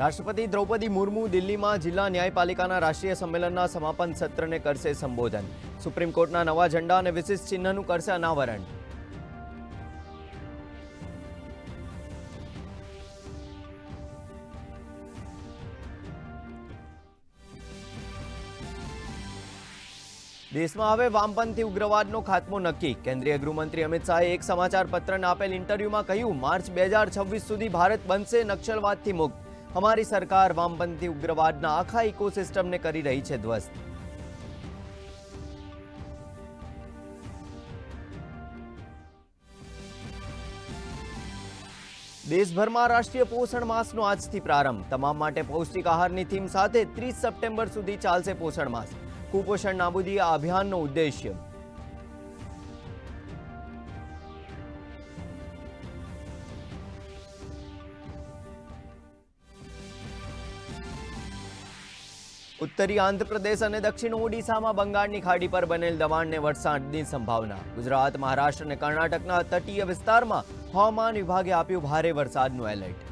રાષ્ટ્રપતિ દ્રૌપદી મુર્મુ દિલ્હીમાં જિલ્લા ન્યાયપાલિકાના રાષ્ટ્રીય સંમેલનના સમાપન સત્રને કરશે સંબોધન. સુપ્રીમ કોર્ટના નવા ઝંડા અને વિશિષ્ટ ચિહ્નનું કરશે અનાવરણ. દેશમાં હવે વામપંથી ઉગ્રવાદનો ખાત્મો નક્કી. કેન્દ્રીય ગૃહમંત્રી અમિત શાહે એક સમાચાર પત્રને આપેલ ઇન્ટરવ્યુમાં કહ્યું, માર્ચ બે સુધી ભારત બનશે નક્સલવાદથી મુક્ત. અમારી સરકાર વામપંથી ઉગ્રવાદના આખા ઇકોસિસ્ટમને કરી રહી છે ધ્વસ્ત. દેશભરમાં રાષ્ટ્રીય પોષણ માસનો આજથી પ્રારંભ. તમામ માટે પૌષ્ટિક આહારની થીમ સાથે ત્રીસ સપ્ટેમ્બર સુધી ચાલશે પોષણ માસ. કુપોષણ નાબૂદી આ અભિયાનનો ઉદ્દેશ્ય ઉત્તરી આંધ્રપ્રદેશ અને દક્ષિણ ઓડિશામાં બંગાળની ખાડી પર બનેલ દબાણને વરસાદની સંભાવના. ગુજરાત, મહારાષ્ટ્ર અને કર્ણાટકના તટીય વિસ્તારમાં હવામાન વિભાગે આપ્યું ભારે વરસાદનું એલર્ટ.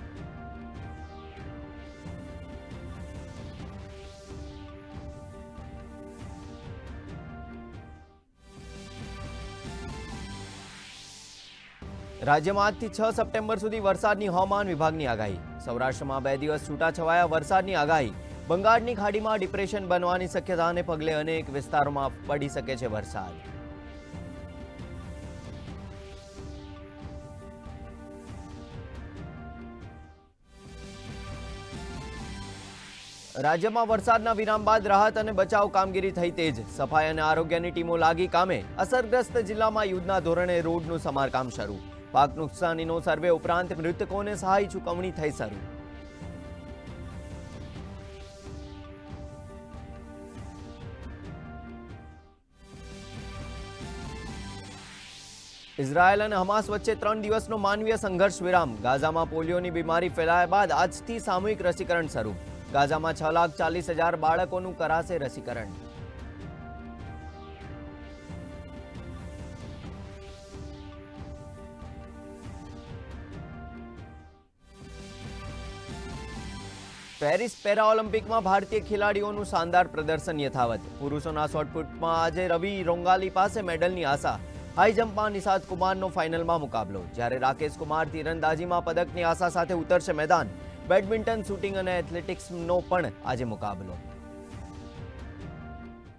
રાજ્યમાં આજથી છ સપ્ટેમ્બર સુધી વરસાદની હવામાન વિભાગની આગાહી. સૌરાષ્ટ્રમાં બે દિવસ છૂટાછવાયા વરસાદની આગાહી. બંગાળની ખાડીમાં ડિપ્રેશન બનવાની શક્યતાને પગલે અનેક વિસ્તારોમાં પડી શકે છે વરસાદ. રાજ્યમાં વરસાદના વિરામ બાદ રાહત અને બચાવ કામગીરી થઈ તેજ. સફાઈ અને આરોગ્યની ટીમો લાગી કામે અસરગ્રસ્ત જિલ્લામાં યુદ્ધના ધોરણે રોડનું સમારકામ શરૂ. પાક નુકસાનીનો સર્વે ઉપરાંત મૃતકોને સહાય ચૂકવણી થઈ શરૂ. ઇઝરાયલ અને હમાસ વચ્ચે ત્રણ દિવસનો માનવીય સંઘર્ષ વિરામ. ગાઝામાં પોલિયોની બીમારી ફેલાયા બાદ આજથી સામૂહિક રસીકરણ શરૂ. ગાઝામાં છ લાખ ચાલીસ હજાર બાળકોનું કરાશે રસીકરણ. પેરિસ પેરા ઓલિમ્પિકમાં ભારતીય ખેલાડીઓનું શાનદાર પ્રદર્શન યથાવત. પુરુષોના શોર્ટપુટમાં આજે રવિ રોંગાલી પાસે મેડલની આશા. હાઈ જમ્પમાં નિષાદ કુમારનો ફાઇનલમાં મુકાબલો. જ્યારે રાકેશ કુમાર તીરંદાજીમાં પદકની આશા સાથે ઉતરશે મેદાન. બેડમિન્ટન, શૂટિંગ અને એથ્લેટિક્સનો પણ આજે મુકાબલો.